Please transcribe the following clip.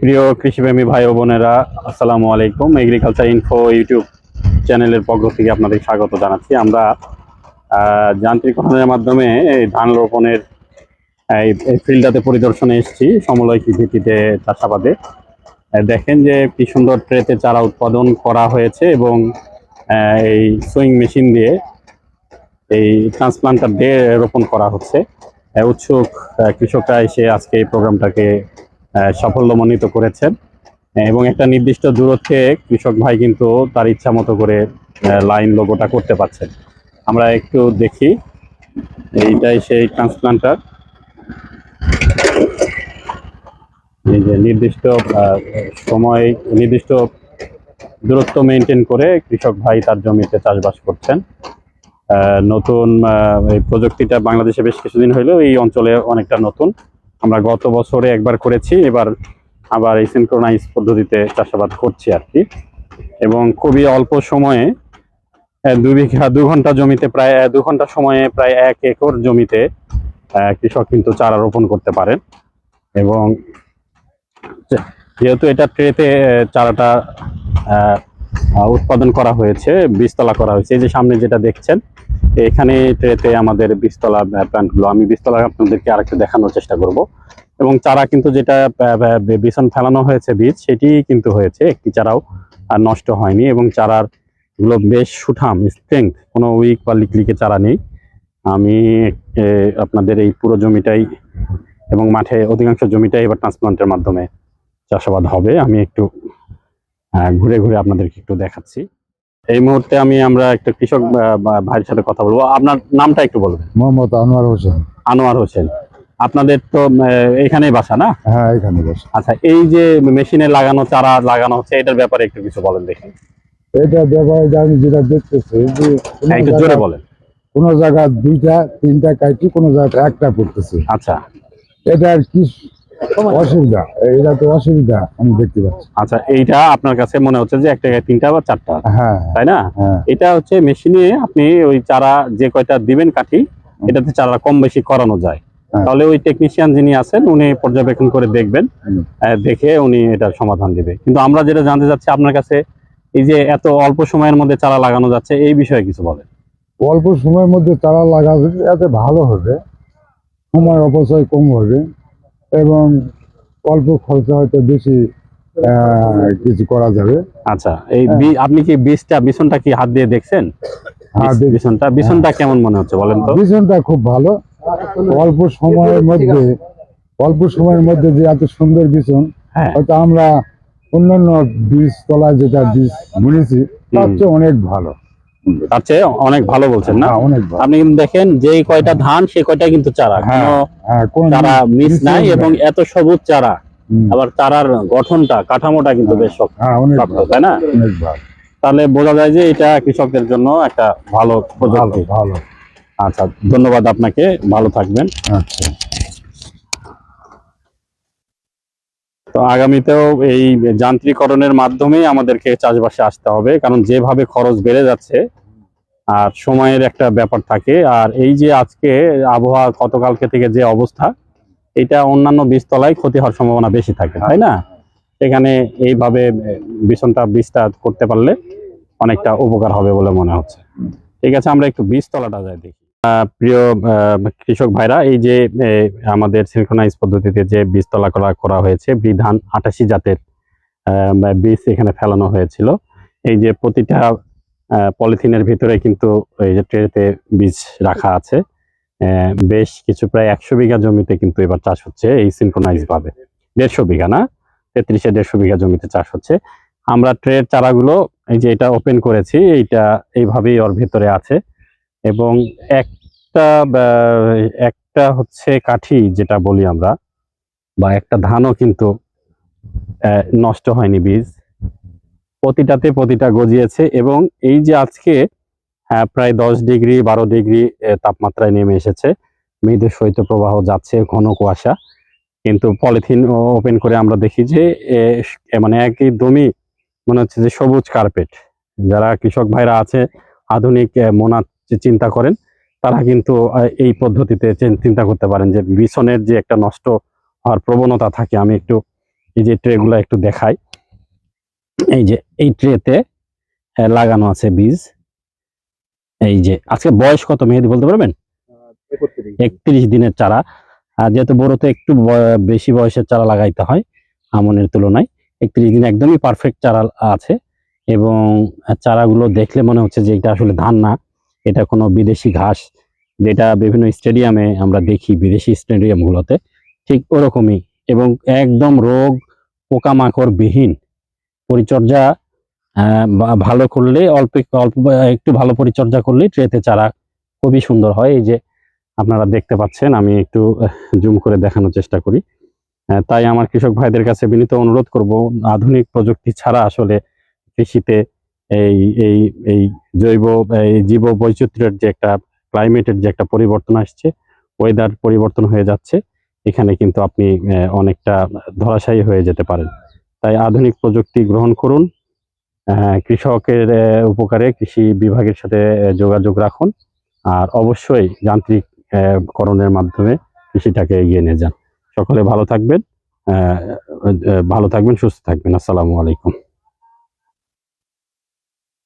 প্রিয় কৃষিপ্রেমী ভাই ও বোনেরা, আসসালামু আলাইকুম। এগ্রিকালচার ইনফো ইউটিউব চ্যানেলের পক্ষ থেকে আপনাদের স্বাগত জানাচ্ছি। আমরা যান্ত্রিকরণের মাধ্যমে এই ধান রোপণের, এই ফিল্ডটাতে পরিদর্শনে এসেছি সমলয় ভিত্তিতে চাষাবাদে। দেখেন যে কি সুন্দর ট্রেতে চারা উৎপাদন করা হয়েছে এবং এই সুইং মেশিন দিয়ে এই ট্রান্সপ্লান্টার দিয়ে রোপণ করা হচ্ছে। উৎসুক কৃষকরা এসে আজকে এই প্রোগ্রামটাকে সাফল্যমণ্ডিত করেছেন। আহ, এবং একটা নির্দিষ্ট দূরত্বে কৃষক ভাই কিন্তু তার ইচ্ছা মতো করে লাইন লোগোটা করতে পারছে আমরা একটু দেখি। এইটাই সেই ট্রান্সপ্লান্টার এই যে নির্দিষ্ট সময় নির্দিষ্ট দূরত্ব মেনটেন করে কৃষক ভাই তার জমিতে চাষবাস করছেন। নতুন প্রযুক্তিটা বাংলাদেশে বেশ কিছুদিন হইলেও এই অঞ্চলে অনেকটা নতুন। আমরা গত বছরে একবার করেছি, এবার আবার এই সিনক্রোনাইজ পদ্ধতিতে চাষাবাদ করছি আর কি। এবং খুবই অল্প সময়ে দু বিঘা, দু ঘণ্টা জমিতে প্রায় দু ঘণ্টা সময়ে প্রায় এক একর জমিতে কৃষক কিন্তু চারা রোপণ করতে পারেন। এবং যেহেতু এটা ট্রেতে চারাটা উৎপাদন করা হয়েছে, বীজতলা করা হয়েছে। এই যে সামনে যেটা দেখছেন, এখানে ট্রেতে আমাদের বীজতলা প্ল্যান্টগুলো আমি বীজতলা আপনাদেরকে আরেকটু দেখানোর চেষ্টা করব। এবং চারা কিন্তু যেটা বিছন ফেলানো হয়েছে বীজ, সেটি কিন্তু হয়েছে। একটি চারাও নষ্ট হয়নি এবং চারারগুলো বেশ সুঠাম স্ট্রেংথ কোনো উইক বা লিকলিকে চারা নেই। আমি আপনাদের এই পুরো জমিটাই এবং মাঠে অধিকাংশ জমিটাই এবার ট্রান্সপ্লান্টের মাধ্যমে চাষাবাদ হবে। আমি একটু ঘুরে ঘুরে আপনাদেরকে একটু দেখাচ্ছি। এই মুহূর্তে আমি আমরা একটা কৃষক ভাইয়ের সাথে কথা বলব। আপনার নামটা একটু বলবেন। মোহাম্মদ আনোয়ার হোসেন। আনোয়ার হোসেন। আপনাদের তো এখানেই বাসা না? হ্যাঁ এখানে বসে। আচ্ছা এই যে মেশিনে লাগানো চারা লাগানো হচ্ছে এটার ব্যাপারে একটু কিছু বলেন দেখি। এটা ব্যাপারে আমি যেটা দেখতেছি হ্যাঁ, একটু জোরে বলেন। কোনো জায়গায় দুইটা তিনটা কাটি কোনো জায়গায় একটা পড়তেছে। আচ্ছা। এটা আর কি অসুবিধা এটা তো অসুবিধা আমি দেখতে পাচ্ছি। আচ্ছা এইটা আপনার কাছে মনে হচ্ছে যে একটা তিনটা বা চারটা হ্যাঁ তাই না? হ্যাঁ। এটা হচ্ছে মেশিনে আপনি ওই চারা যে কয়টা দিবেন কাঠি এটাতে চারা কম বেশি করানো যায়। হ্যাঁ। তাহলে ওই টেকনিশিয়ান যিনি আছেন উনি পর্যবেক্ষণ করে দেখবেন দেখে উনি এটার সমাধান দিবে। কিন্তু আমরা যেটা জানতে চাচ্ছি আপনার কাছে এই যে এত অল্প সময়ের মধ্যে চারা লাগানো যাচ্ছে এই বিষয়ে কিছু বলেন। অল্প সময়ের মধ্যে চারা লাগাবে এতে ভালো হবে সময় অপচয় কম হবে। এবং অল্প খরচা হয়তো বেশি কিছু করা যাবে। আচ্ছা এই আপনি কি বীজটা বিছনটা কি হাত দিয়ে দেখছেন? হ্যাঁ। বিছনটা বিছনটা কেমন মনে হচ্ছে বলেন তো? বিছনটা খুব ভালো। অল্প সময়ের মধ্যে অল্প সময়ের মধ্যে যে এত সুন্দর বিছন হ্যাঁ। হয়তো আমরা অন্যান্য বীজ তলায় যেটা বীজ বুনেছি তার চেয়ে অনেক ভালো। তার চেয়ে অনেক ভালো বলছেন না? হ্যাঁ, আপনি দেখেন যে কয়টা ধান সে কয়টা কিন্তু চারা। হ্যাঁ, হ্যাঁ চারা মিস নাই। এবং এত সবুজ চারা। আবার চারার গঠনটা কাঠামোটা কিন্তু বেশ শক্ত। তাই না? তাহলে বোঝা যায় যে এটা কৃষকদের জন্য একটা ভালো ভালো প্রযুক্তি। ভালো। আচ্ছা ধন্যবাদ আপনাকে। ভালো থাকবেন। আচ্ছা। তো আগামীতেও এই যান্ত্রিকরণের মাধ্যমেই আমাদেরকে চাষবাসে আসতে হবে কারণ যেভাবে খরচ বেড়ে যাচ্ছে আর সময়ের একটা ব্যাপার থাকে। আর এই যে আজকে আবহাওয়া গতকালকে থেকে যে অবস্থা, এটা অন্যান্য বীজতলায় ক্ষতি হওয়ার সম্ভাবনা বেশি থাকে, তাই না? এখানে এইভাবে বিছনটা বীজটা করতে পারলে অনেকটা উপকার হবে বলে মনে হচ্ছে। ঠিক আছে, আমরা একটু বীজতলাটা যাই দেখি। প্রিয় কৃষক ভাইরা, এই যে আমাদের সিনক্রোনাইজ পদ্ধতিতে যে বীজতলা করা করা হয়েছে, বিধান আটাশি জাতের বীজ এখানে ফেলানো হয়েছিল। এই যে প্রতিটা পলিথিনের ভিতরে কিন্তু এই যে ট্রেতে বীজ রাখা আছে বেশ কিছু প্রায় একশো বিঘা জমিতে কিন্তু এবার চাষ হচ্ছে, এই সিনক্রোনাইজ ভাবে। দেড়শো বিঘা না? তেত্রিশে দেড়শো বিঘা জমিতে চাষ হচ্ছে। আমরা ট্রের চারাগুলো, এই যে এটা ওপেন করেছি, এইটা এইভাবেই ওর ভিতরে আছে। এবং একটা একটা হচ্ছে কাঠি, যেটা বলি আমরা, বা একটা ধানও কিন্তু নষ্ট হয়নি বীজ। প্রতিটাতে প্রতিটা গজিয়েছে এবং এই যে আজকে আহ, প্রায় দশ ডিগ্রি বারো ডিগ্রি তাপমাত্রায় নেমে এসেছে। মৃদু শৈত্যপ্রবাহ যাচ্ছে ঘন কুয়াশা। কিন্তু পলিথিন ওপেন করে আমরা দেখি যে মানে একদমই মনে হচ্ছে যে সবুজ কার্পেট। যারা কৃষক ভাইরা আছে আধুনিক মোনা চিন্তা করেন তারা কিন্তু এই পদ্ধতিতে চিন্তা করতে পারেন যে বিছনের যে একটা নষ্ট হওয়ার প্রবণতা থাকে আমি একটু এই যে ট্রেগুলো একটু দেখাই। এই যে এই ট্রেতে লাগানো আছে বীজ। এই যে আজকে বয়স কত মেহেদি বলতে পারবেন? একত্রিশ দিনের চারা। আর যেহেতু বড়তে একটু বেশি বয়সের চারা লাগাইতে হয় আমনের তুলনায় একত্রিশ দিন একদমই পারফেক্ট চারা আছে। এবং চারাগুলো দেখলে মনে হচ্ছে যে এটা আসলে ধান না এটা কোনো বিদেশি ঘাস যেটা বিভিন্ন স্টেডিয়ামে আমরা দেখি বিদেশি স্টেডিয়ামগুলোতে ঠিক ওরকমই। এবং একদম রোগ পোকামাকড় বিহীন পরিচর্যা বা- ভালো করলে অল্প অল্প একটু ভালো পরিচর্যা করলে ট্রেতে চারা খুবই সুন্দর হয়। এই যে আপনারা দেখতে পাচ্ছেন আমি একটু জুম করে দেখানোর চেষ্টা করি। আহ, তাই আমার কৃষক ভাইদের কাছে বিনীত অনুরোধ করব আধুনিক প্রযুক্তি ছাড়া আসলে কৃষিতে এই এই এই জৈব এই জীব বৈচিত্র্যের যে একটা ক্লাইমেটের যে একটা পরিবর্তন আসছে ওয়েদার পরিবর্তন হয়ে যাচ্ছে এখানে কিন্তু আপনি অনেকটা ধরাশায়ী হয়ে যেতে পারেন। তাই আধুনিক প্রযুক্তি গ্রহণ করুন কৃষকের উপকারে কৃষি বিভাগের সাথে যোগাযোগ রাখুন আর অবশ্যই যান্ত্রিক আহ, করণের মাধ্যমে কৃষিটাকে এগিয়ে নিয়ে যান। সকলে ভালো থাকবেন ভালো থাকবেন সুস্থ থাকবেন। আসসালামু আলাইকুম।